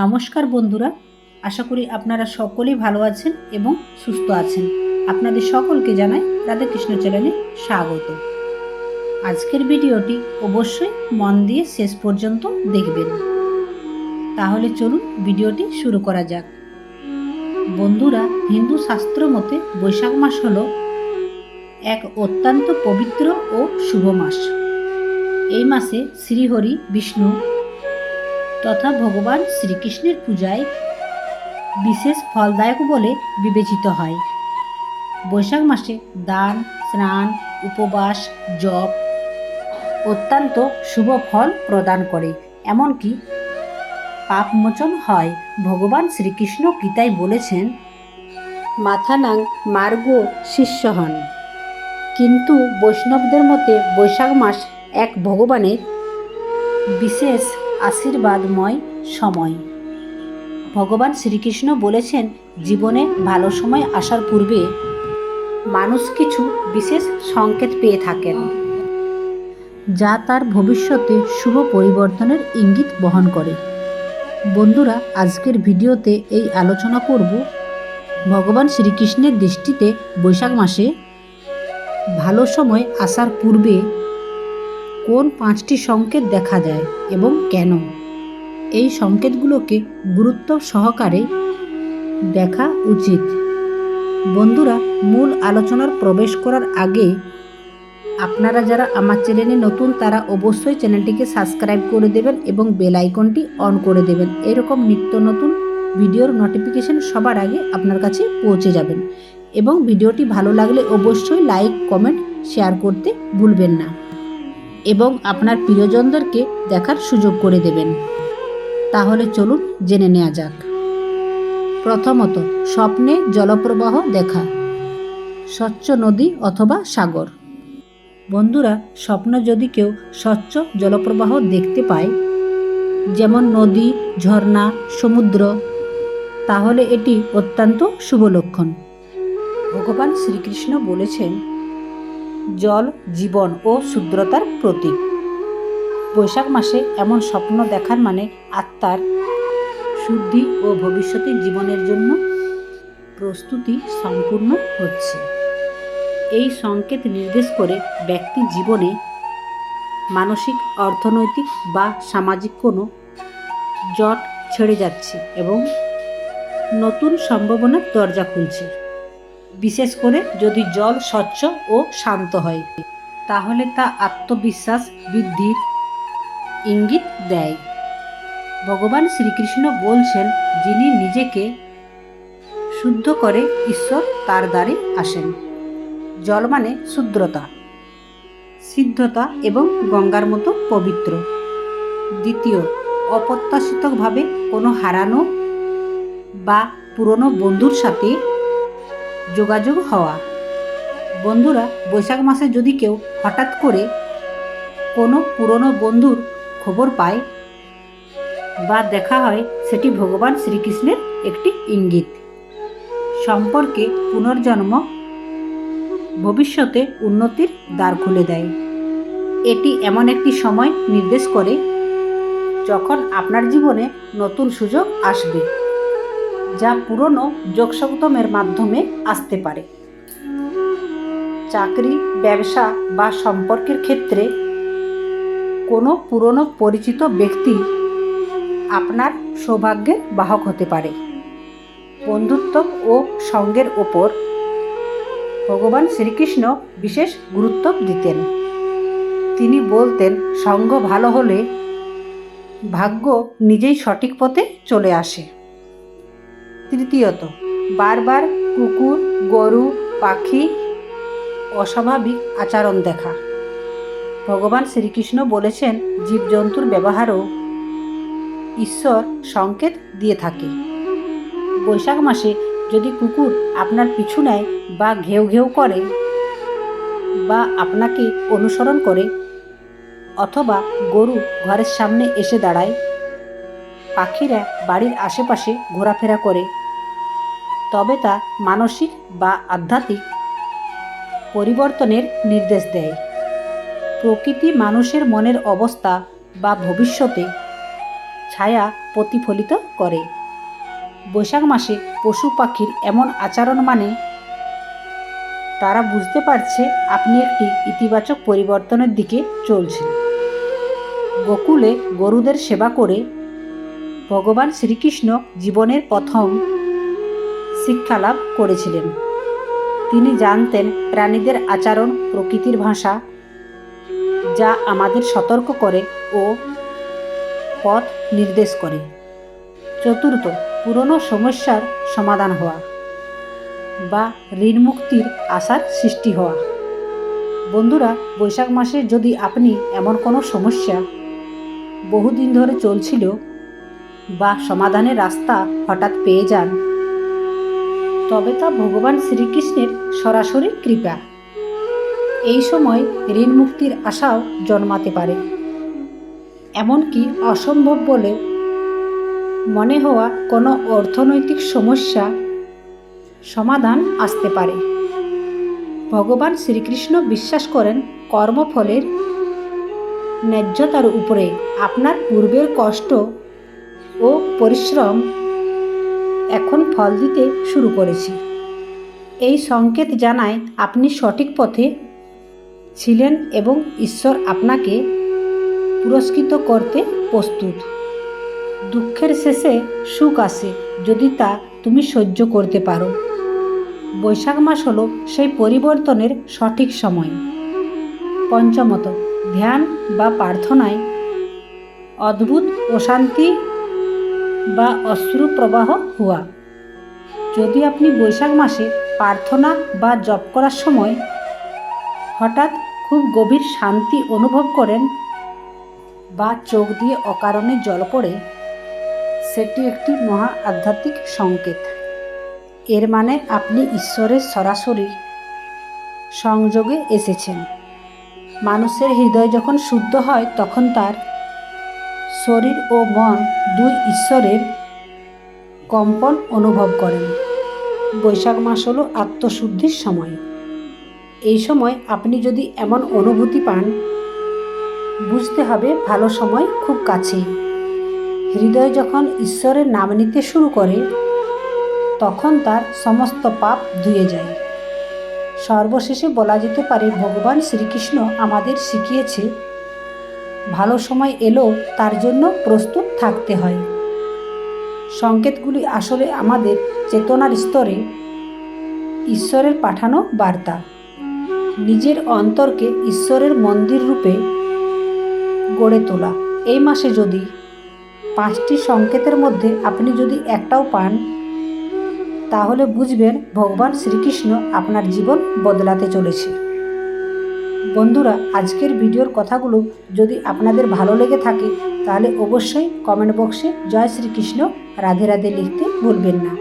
নমস্কার বন্ধুরা, আশা করি আপনারা সকলেই ভালো আছেন এবং সুস্থ আছেন। আপনাদের সকলকে জানাই রাধাকৃষ্ণ চ্যানেলে স্বাগত। আজকের ভিডিওটি অবশ্যই মন দিয়ে শেষ পর্যন্ত দেখবেন। তাহলে চলুন ভিডিওটি শুরু করা যাক। বন্ধুরা, হিন্দু শাস্ত্র মতে বৈশাখ মাস হল এক অত্যন্ত পবিত্র ও শুভ মাস। এই মাসে শ্রীহরি, বিষ্ণু তথা ভগবান শ্রীকৃষ্ণের পূজায় বিশেষ ফলদায়ক বলে বিবেচিত হয়। বৈশাখ মাসে দান, স্নান, উপবাস, জপ অত্যন্ত শুভ ফল প্রদান করে। এমনকি পাপমোচন হয়। ভগবান শ্রীকৃষ্ণ গীতায় বলেছেন, মাথানাং মার্গ শিষ্য হন কিন্তু বৈষ্ণবদের মতে বৈশাখ মাস এক ভগবানের বিশেষ আশীর্বাদময় সময়। ভগবান শ্রীকৃষ্ণ বলেছেন, জীবনে ভালো সময় আসার পূর্বে মানুষ কিছু বিশেষ সংকেত পেয়ে থাকেন, যা তার ভবিষ্যতে শুভ পরিবর্তনের ইঙ্গিত বহন করে। বন্ধুরা, আজকের ভিডিওতে এই আলোচনা করব ভগবান শ্রীকৃষ্ণের দৃষ্টিতে বৈশাখ মাসে ভালো সময় আসার পূর্বে কোন পাঁচটি সংকেত দেখা যায় এবং কেন? এই সংকেতগুলোকে গুরুত্ব সহকারে দেখা উচিত। বন্ধুরা, মূল আলোচনার প্রবেশ করার আগে আপনারা যারা আমার চ্যানেলে নতুন, তারা অবশ্যই চ্যানেলটিকে সাবস্ক্রাইব করে দেবেন এবং বেল আইকনটি অন করে দেবেন। এরকম নিত্য নতুন ভিডিওর নোটিফিকেশন সবার আগে আপনার কাছে পৌঁছে যাবেন এবং ভিডিওটি ভালো লাগলে অবশ্যই লাইক, কমেন্ট, শেয়ার করতে ভুলবেন না। এবং আপনার প্রিয়জনদেরকে দেখার সুযোগ করে দেবেন। তাহলে চলুন জেনে নেওয়া যাক। প্রথমত, স্বপ্নে জলপ্রবাহ দেখা। স্বচ্ছ নদী অথবা সাগর। বন্ধুরা, স্বপ্ন যদি কেউ স্বচ্ছ জলপ্রবাহ দেখতে পায়, যেমন নদী, ঝর্ণা, সমুদ্র, তাহলে এটি অত্যন্ত শুভ লক্ষণ। ভগবান শ্রীকৃষ্ণ বলেছেন জল, জীবন ও শুদ্রতার প্রতীক। বৈশাখ মাসে এমন স্বপ্ন দেখার মানে আত্মার শুদ্ধি ও ভবিষ্যতের জীবনের জন্য প্রস্তুতি সম্পূর্ণ হচ্ছে। এই সংকেত নির্দেশ করে ব্যক্তি জীবনে মানসিক, অর্থনৈতিক বা সামাজিক কোনো জট ছেড়ে যাচ্ছে এবং নতুন সম্ভাবনার দরজা খুলছে। বিশেষ করে যদি জল স্বচ্ছ ও শান্ত হয়, তাহলে তা আত্মবিশ্বাস বৃদ্ধির ইঙ্গিত দেয়। ভগবান শ্রীকৃষ্ণ বলছেন, যিনি নিজেকে শুদ্ধ করে ঈশ্বর তার দ্বারে আসেন। জল মানে শুদ্রতা, সিদ্ধতা এবং গঙ্গার মতো পবিত্র। দ্বিতীয়, অপ্রত্যাশিতভাবে কোনো হারানো বা পুরনো বন্ধুর সাথে যোগাযোগ হওয়া। বন্ধুরা, বৈশাখ মাসে যদি কেউ হঠাৎ করে কোনো পুরনো বন্ধুর খবর পায় বা দেখা হয়, সেটি ভগবান শ্রীকৃষ্ণের একটি ইঙ্গিত। সম্পর্কে পুনর্জন্ম ভবিষ্যতে উন্নতির দ্বার খুলে দেয়। এটি এমন একটি সময় নির্দেশ করে যখন আপনার জীবনে নতুন সুযোগ আসবে। যা পুরনো যোগসংতমের মাধ্যমে আসতে পারে। চাকরি, ব্যবসা বা সম্পর্কের ক্ষেত্রে কোনো পুরনো পরিচিত ব্যক্তি আপনার সৌভাগ্যের বাহক হতে পারে। বন্ধুত্ব ও সঙ্গের ওপর ভগবান শ্রীকৃষ্ণ বিশেষ গুরুত্ব দিতেন। তিনি বলতেন, সঙ্গ ভালো হলে ভাগ্য নিজেই সঠিক পথে চলে আসে। তৃতীয়ত, বারবার কুকুর, গরু, পাখি, অস্বাভাবিক আচরণ দেখা। ভগবান শ্রীকৃষ্ণ বলেছেন, জীবজন্তুর ব্যবহারও ঈশ্বর সংকেত দিয়ে থাকে। বৈশাখ মাসে যদি কুকুর আপনার পিছু নেয় বা ঘেউ ঘেউ করে বা আপনাকে অনুসরণ করে অথবা গরু ঘরের সামনে এসে দাঁড়ায়, পাখিরা বাড়ির আশেপাশে ঘোরাফেরা করে তবে তা মানসিক বা আধ্যাত্মিক পরিবর্তনের নির্দেশ দেয়। প্রকৃতি মানুষের মনের অবস্থা বা ভবিষ্যতে ছায়া প্রতিফলিত করে। বৈশাখ মাসে পশু পাখির এমন আচরণ মানে তারা বুঝতে পারছে আপনি একটি ইতিবাচক পরিবর্তনের দিকে চলছেন। গোকুলে গরুদের সেবা করে ভগবান শ্রীকৃষ্ণ জীবনের প্রথম শিক্ষা লাভ করেছিলেন। তিনি জানতেন প্রাণীদের আচরণ, প্রকৃতির ভাষা, যা আমাদের সতর্ক করে ও পথ নির্দেশ করে। চতুর্থ, পুরনো সমস্যার সমাধান হওয়া বা ঋণ মুক্তির আশার সৃষ্টি হওয়া। বন্ধুরা, বৈশাখ মাসে যদি আপনি এমন কোনো সমস্যা বহুদিন ধরে চলছিল বা সমাধানের রাস্তা হঠাৎ পেয়ে যান তবে তা ভগবান শ্রীকৃষ্ণের সরাসরি কৃপা। এই সময় ঋণ মুক্তির আশাও জন্মাতে পারে। এমনকি অসম্ভব বলে মনে হওয়া কোনো অর্থনৈতিক সমস্যা সমাধান আসতে পারে। ভগবান শ্রীকৃষ্ণ বিশ্বাস করেন কর্মফলের ন্যায্যতার উপরে আপনার পূর্বের কষ্ট ও পরিশ্রম এখন ফল দিতে শুরু করেছে। এই সংকেত জানায় আপনি সঠিক পথে ছিলেন এবং ঈশ্বর আপনাকে পুরস্কৃত করতে প্রস্তুত। দুঃখের শেষে সুখ আসে যদি তা তুমি সহ্য করতে পারো। বৈশাখ মাস হলো সেই পরিবর্তনের সঠিক সময়। পঞ্চমত, ধ্যান বা প্রার্থনায় অদ্ভুত অশান্তি বা অশ্রু প্রবাহ হওয়া। যদি আপনি বৈশাখ মাসে প্রার্থনা বা জপ করার সময় হঠাৎ খুব গভীর শান্তি অনুভব করেন বা চোখ দিয়ে অকারণে জল পড়ে, সেটি একটি মহা আধ্যাত্মিক সংকেত। এর মানে আপনি ঈশ্বরের সরাসরি সংযোগে এসেছেন। মানুষের হৃদয় যখন শুদ্ধ হয়, তখন তার শরীর ও মন দুই ঈশ্বরের কম্পন অনুভব করেন। বৈশাখ মাস হলো আত্মশুদ্ধির সময়। এই সময় আপনি যদি এমন অনুভূতি পান, বুঝতে হবে ভালো সময় খুব কাছেই হৃদয় যখন ঈশ্বরের নাম নিতে শুরু করে, তখন তার সমস্ত পাপ ধুয়ে যায়। সর্বশেষে বলা যেতে পারে, ভগবান শ্রীকৃষ্ণ আমাদের শিখিয়েছে ভালো সময় এলেও তার জন্য প্রস্তুত থাকতে হয়। সংকেতগুলি আসলে আমাদের চেতনার স্তরে ঈশ্বরের পাঠানো বার্তা। নিজের অন্তরকে ঈশ্বরের মন্দির রূপে গড়ে তোলা। এই মাসে যদি পাঁচটি সংকেতের মধ্যে আপনি যদি একটাও পান, তাহলে বুঝবেন ভগবান শ্রীকৃষ্ণ আপনার জীবন বদলাতে চলেছে। বন্ধুরা, আজকের ভিডিওর কথাগুলো যদি আপনাদের ভালো লেগে থাকে, তাহলে অবশ্যই কমেন্ট বক্সে জয় শ্রীকৃষ্ণ রাধে রাধে লিখতে ভুলবেন না।